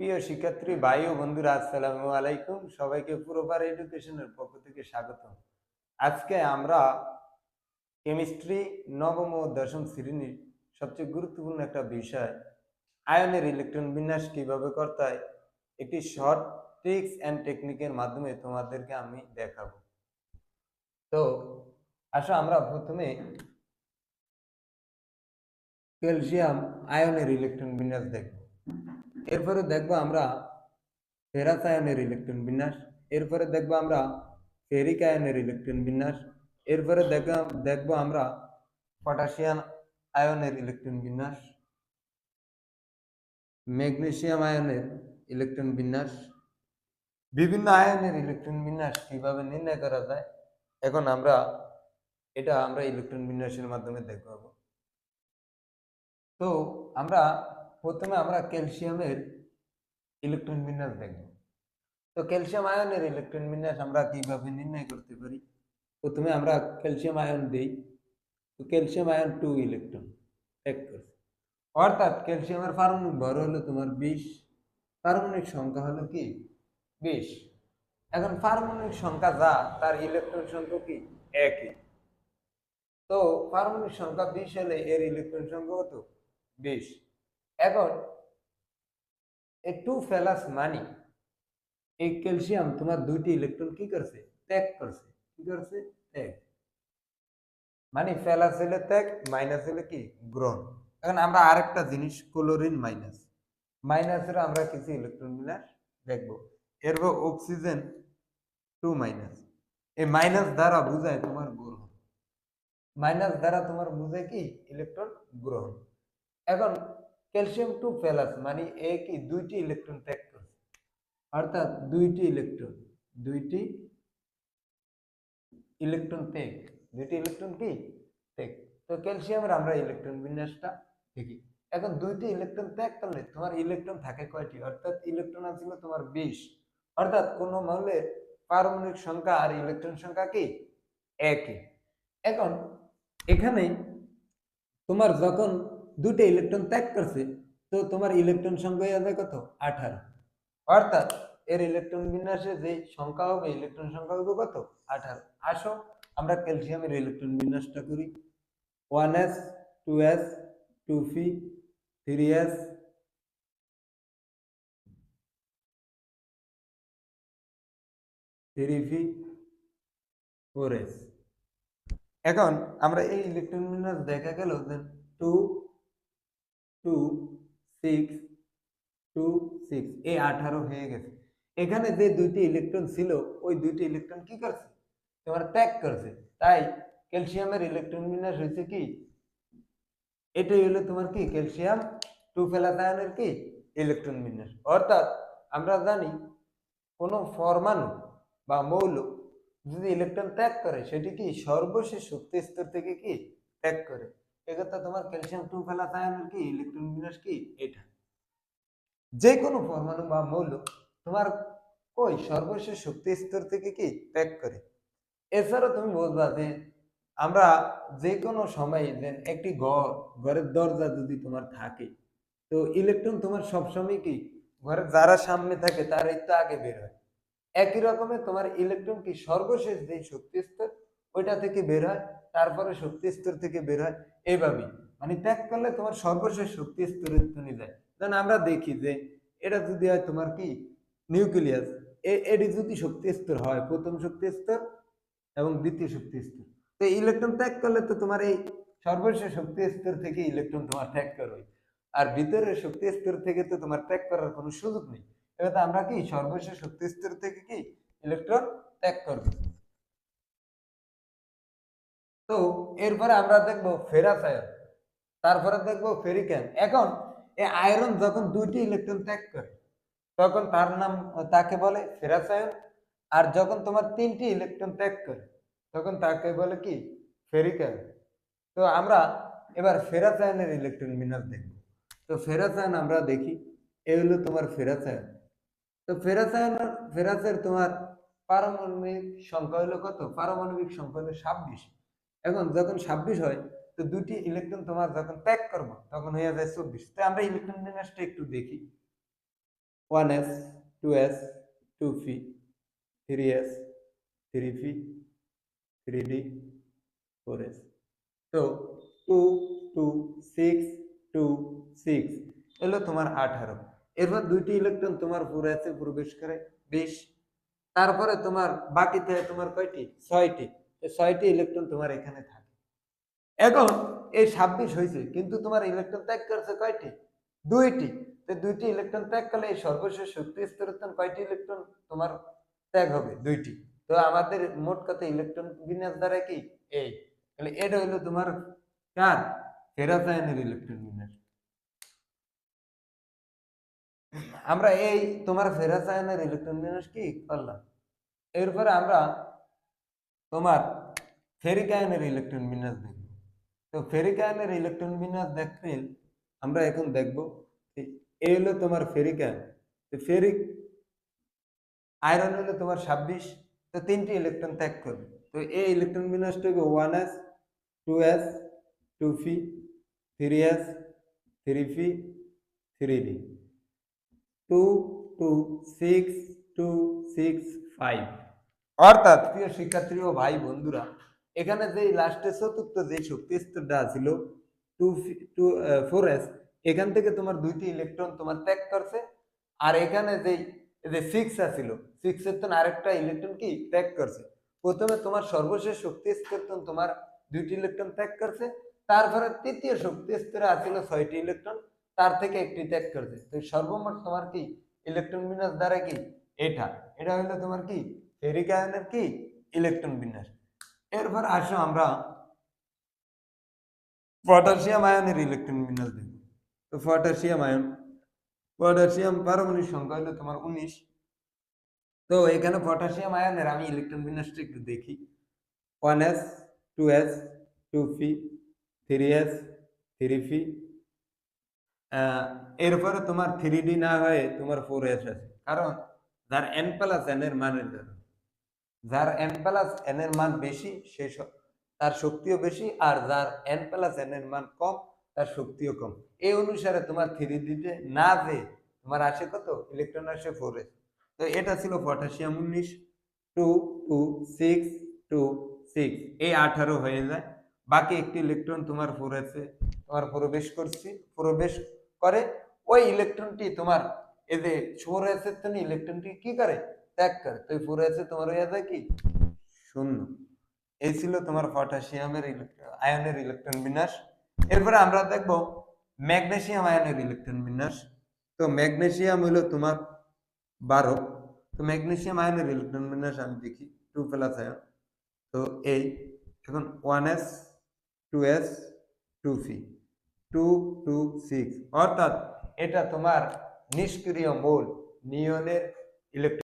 প্রিয় শিক্ষার্থী, ভাই ও বন্ধুরা, আসসালামু আলাইকুম। সবাইকে পুরোপার এডুকেশনের পক্ষ থেকে স্বাগত আজকে আমরা কেমিস্ট্রি নবম ও দশম শ্রেণির সবচেয়ে গুরুত্বপূর্ণ একটা বিষয়, আয়নের ইলেকট্রন বিন্যাস কীভাবে হয়, একটি শর্ট ট্রিক্স অ্যান্ড টেকনিকের মাধ্যমে তোমাদেরকে আমি দেখাবো। তো, আসো আমরা প্রথমে ক্যালসিয়াম আয়নের ইলেকট্রন বিন্যাস দেখব। এরপরে দেখব আমরা ফেরাস আয়নের ইলেকট্রন বিন্যাস, এরপরে দেখব আমরা ফেরিক আয়নের ইলেকট্রন বিন্যাস, এরপরে দেখ, দেখব আমরা পটাশিয়াম আয়নের ইলেকট্রন বিন্যাস, ম্যাগনেসিয়াম আয়নের ইলেকট্রন বিন্যাস, বিভিন্ন আয়নের ইলেকট্রন বিন্যাস কীভাবে নির্ণয় করা যায়, এখন আমরা এটা আমরা ইলেকট্রন বিন্যাসের মাধ্যমে দেখব। তো আমরা প্রথমে আমরা ক্যালসিয়ামের ইলেকট্রন বিন্যাস দেখব। তো ক্যালসিয়াম আয়নের ইলেকট্রন বিন্যাস আমরা কীভাবে নির্ণয় করতে পারি? প্রথমে আমরা ক্যালসিয়াম আয়ন দেই। তো ক্যালসিয়াম আয়ন টু ইলেকট্রন এক করছে অর্থাৎ ক্যালসিয়ামের পারমাণবিক ভর হলো তোমার বিশ, পারমাণবিক সংখ্যা হলো কি? বিশ। এখন পারমাণবিক সংখ্যা যা, তার ইলেকট্রন সংখ্যা কি? একই। তো পারমাণবিক সংখ্যা বিশ হলে এর ইলেকট্রন সংখ্যা কত? বিশ। এখন, এই টু ফেলাস মানি এই ক্যালসিয়াম তোমার দুইটি ইলেকট্রন কি করছে? ত্যাগ করছে। কি করছে? ত্যাগ। মানে ফেলাস হলে ত্যাগ মাইনাস হলে কি? গ্রহণ। এখন আমরা আরেকটা জিনিস ক্লোরিন মাইনাস মাইনাসের আমরা কিছু ইলেকট্রন বিন্যাস দেখব। এরপর অক্সিজেন টু মাইনাস এই মাইনাস দ্বারা বোঝায় তোমার গ্রহণ। মাইনাস দ্বারা তোমার বুঝায় কি? ইলেকট্রন গ্রহণ। এখন ক্যালসিয়াম টু প্লাস মানে এ কি? দুইটি ইলেকট্রন ত্যাগ করছে। অর্থাৎ দুইটি ইলেকট্রন দুইটি ইলেকট্রন ত্যাগ। দুইটি ইলেকট্রন কি? ত্যাগ। তো ক্যালসিয়ামের আমরা ইলেকট্রন বিন্যাসটা দেখি। এখন দুইটি ইলেকট্রন ত্যাগ করলে তোমার ইলেকট্রন থাকে কয়টি? অর্থাৎ ইলেকট্রন আছিল তোমার বিশ। অর্থাৎ কোন মৌলের পারমাণবিক সংখ্যা আর ইলেকট্রন সংখ্যা কি? একই। এখন এখানে তোমার যখন দুটো ইলেকট্রন ত্যাগ করছে, তো তোমার ইলেকট্রন সংখ্যা হবে কত? আঠারো। অর্থাৎ এর ইলেকট্রন বিন্যাসে যে সংখ্যা হবে ইলেকট্রন সংখ্যা হবে কত? আঠারো। আসো, আমরা ক্যালসিয়ামের ইলেকট্রন বিন্যাসটা করি। One s two s two p three s three p four s এখন আমরা এই ইলেকট্রন বিন্যাস দেখা গেল two two six two six এই আঠারো হয়ে গেছে। এখানে যে দুইটি ইলেকট্রন ছিল, ওই দুইটি ইলেকট্রন কি করছে? তোমার ত্যাগ করছে। তাই ক্যালসিয়ামের ইলেকট্রন বিন্যাস হয়েছে কি? এটাই হলো তোমার কি? ক্যালসিয়াম। টু ফেলাতায়নের কি? ইলেকট্রন বিন্যাস অর্থাৎ আমরা জানি কোনো পরমাণু বা মৌল যদি ইলেকট্রন ত্যাগ করে, সেটি কি সর্বশেষ শক্তি স্তর থেকে কি? ত্যাগ করে। এক্ষেত্রে তোমার ক্যালসিয়াম টু ফেলাতায়নের কি ইলেকট্রন বিন্যাস কি? এটা। যে কোনো পরমাণু বা মৌল তোমার ওই সর্বশেষ শক্তি স্তর থেকে কি ত্যাগ করে? এছাড়াও তুমি বলবা যে আমরা যে কোনো সময় যে একটি ঘর ঘরের দরজা যদি তোমার থাকে তো ইলেকট্রন তোমার সবসময় কি ঘরের যারা সামনে থাকে তার একটু আগে বের হয়। একই রকমের তোমার ইলেকট্রন কি সর্বশেষ যে শক্তি স্তর ওইটা থেকে বের হয়। তারপরে শক্তি স্তর থেকে বের হয় এইভাবেই। মানে ত্যাগ করলে তোমার সর্বশেষ শক্তি স্তরে তুমি যায়। যেমন আমরা দেখি যে, এটা যদি হয় তোমার কি? নিউক্লিয়াস। এটি যদি শক্তি স্তর হয়, প্রথম শক্তি স্তর এবং দ্বিতীয় শক্তি স্তর। তো ইলেকট্রন ত্যাগ করলে তো তোমার এই সর্বশেষ শক্তি স্তর থেকে ইলেকট্রন তোমার ত্যাগ করবে। আর ভিতরের শক্তি স্তর থেকে তো তোমার ত্যাগ করার কোনো সুযোগ নেই। এবার আমরা কি সর্বশেষ শক্তি স্তর থেকে কি ইলেকট্রন ত্যাগ করবে? তো এরপরে আমরা দেখব ফেরাস আয়ন তারপরে দেখব ফেরিক্যান এখন এই আয়রন যখন দুইটি ইলেকট্রন ত্যাগ করে, তখন তার নাম, তাকে বলে ফেরাস আয়ন আর যখন তোমার তিনটি ইলেকট্রন ত্যাগ করে, তখন তাকে বলে কি? ফেরিক আয়ন তো আমরা এবার ফেরাস আয়নের ইলেকট্রন মিনার দেখব। তো ফেরাস আয়ন আমরা দেখি, এ হলো তোমার ফেরাস আয়ন তো ফেরাস আয়ন ফেরাসের তোমার পারমাণবিক সংখ্যা হলো কত? পারমাণবিক সংখ্যা হলো ছাব্বিশ। এখন যখন ছাব্বিশ হয়, তো দুটি ইলেকট্রন তোমার যখন ত্যাগ করব, তখন হয়ে যায় চব্বিশ। তো আমরা ইলেকট্রন বিন্যাসটা একটু দেখি। One s two s two p three s three p three d four s তো two two six two six এলো তোমার আঠারো। এরপর দুইটি ইলেকট্রন তোমার ফোর এসে প্রবেশ করে, বিশ। তারপরে তোমার বাকিতে তোমার কয়টি? ছয়টি। ছয়টি ইলেকট্রন তোমার এখানে থাকে। এখন এই ছাব্বিশ হয়েছে, কিন্তু তোমার ইলেকট্রন ত্যাগ করছে কয়টি? দুইটি। তো দুইটি ইলেকট্রন ত্যাগ করলে এই সর্বশেষ শক্তি স্তরতন কয়টি ইলেকট্রন তোমার ত্যাগ হবে? দুইটি। তো আমাদের মোট কত ইলেকট্রন বিন্যাস দ্বারা কি? এই। তাহলে এটা হইল তোমার কার? ফেরাসায়নের ইলেকট্রন বিন্যাস। আমরা এই তোমার ফেরাসায়নের ইলেকট্রন বিন্যাস কি করলাম? এরপরে আমরা তোমার ফেরিক আয়নের ইলেকট্রন বিন্যাস দেখব। তো ফেরিক আয়নের ইলেকট্রন বিন্যাস দেখতে আমরা এখন দেখব এ হলো তোমার ফেরিক আয়ন তো ফেরিক আয়রন হলো তোমার ছাব্বিশ, তো তিনটি ইলেকট্রন ত্যাগ করবে। তো এই ইলেকট্রন বিন্যাসটা হবে one s, two s, two p three s, three p three d. Two two, six two, six, five. অর্থাৎ প্রিয় শিক্ষার্থী ও ভাই বন্ধুরা, এখানে যে লাস্টে চতুর্থ যে শক্তি স্তরটা ছিল টু টু ফোর এস এখান থেকে তোমার দুইটি ইলেকট্রন তোমার ত্যাগ করছে। আর এখানে যে যে সিক্স আছিল সিক্স এর তো আরেকটা ইলেকট্রন কি? ত্যাগ করছে। প্রথমে তোমার সর্বশেষ শক্তি স্তর তোমার দুইটি ইলেকট্রন ত্যাগ করছে। তারপরে তৃতীয় শক্তি স্তরে আছিল ছয়টি ইলেকট্রন তার থেকে একটি ত্যাগ করছে। তো সর্বমোট তোমার কি? ইলেকট্রন বিন্যাস দ্বারা কি? এটা। এটা হলো তোমার কি? ফেরিক আয়নের কি? ইলেকট্রন বিন্যাস। এরপর আসো আমরা পটাশিয়াম আয়নের ইলেকট্রন বিন্যাস দেখব। তো পটাশিয়াম আয়ন, পটাশিয়াম পারমাণবিক সংখ্যা হলো তোমার উনিশ। তো এখানে পটাশিয়াম আয়নের আমি ইলেকট্রন বিন্যাসটা একটু দেখি। One s, two s, two p three s, three p এরপরে তোমার থ্রি ডি না হয়ে তোমার ফোর এস আছে। কারণ, যার এন প্লাস এন এর মানের জন্য যার এন প্লাস এন এর মান বেশি, সে তার শক্তিও বেশি, আর যার এন প্লাস এন এর মান কম, তার শক্তিও কম। এই অনুসারে তোমার থ্রি ডিতে না যে তোমার আসে কত? ইলেকট্রন আসে ফোর তো এটা ছিল পটাশিয়াম উনিশ two two six two six এই আঠারো হয়ে যায়। বাকি একটি ইলেকট্রন তোমার ফোর এসে তোমার প্রবেশ করছি। প্রবেশ করে ওই ইলেকট্রনটি তোমার, এই যে ফোর এসের ইলেকট্রনটি কি করে? ত্যাগ করে। তো ফোর এসে তোমার হয়ে যায় কি? শূন্য। এই ছিল তোমার পটাশিয়ামের আয়নের ইলেকট্রন বিন্যাস। এরপরে আমরা দেখব ম্যাগনেসিয়াম আয়নের ইলেকট্রন বিন্যাস। তো ম্যাগনেসিয়াম হলো তোমার বারো তো ম্যাগনেসিয়াম আয়নের ইলেকট্রন বিন্যাস আমি দেখি। Two plus ion. তো এই এখন one s, two s, two p two two six. অর্থাৎ এটা তোমার নিষ্ক্রিয় মূল, নিয়নের ইলেকট্রন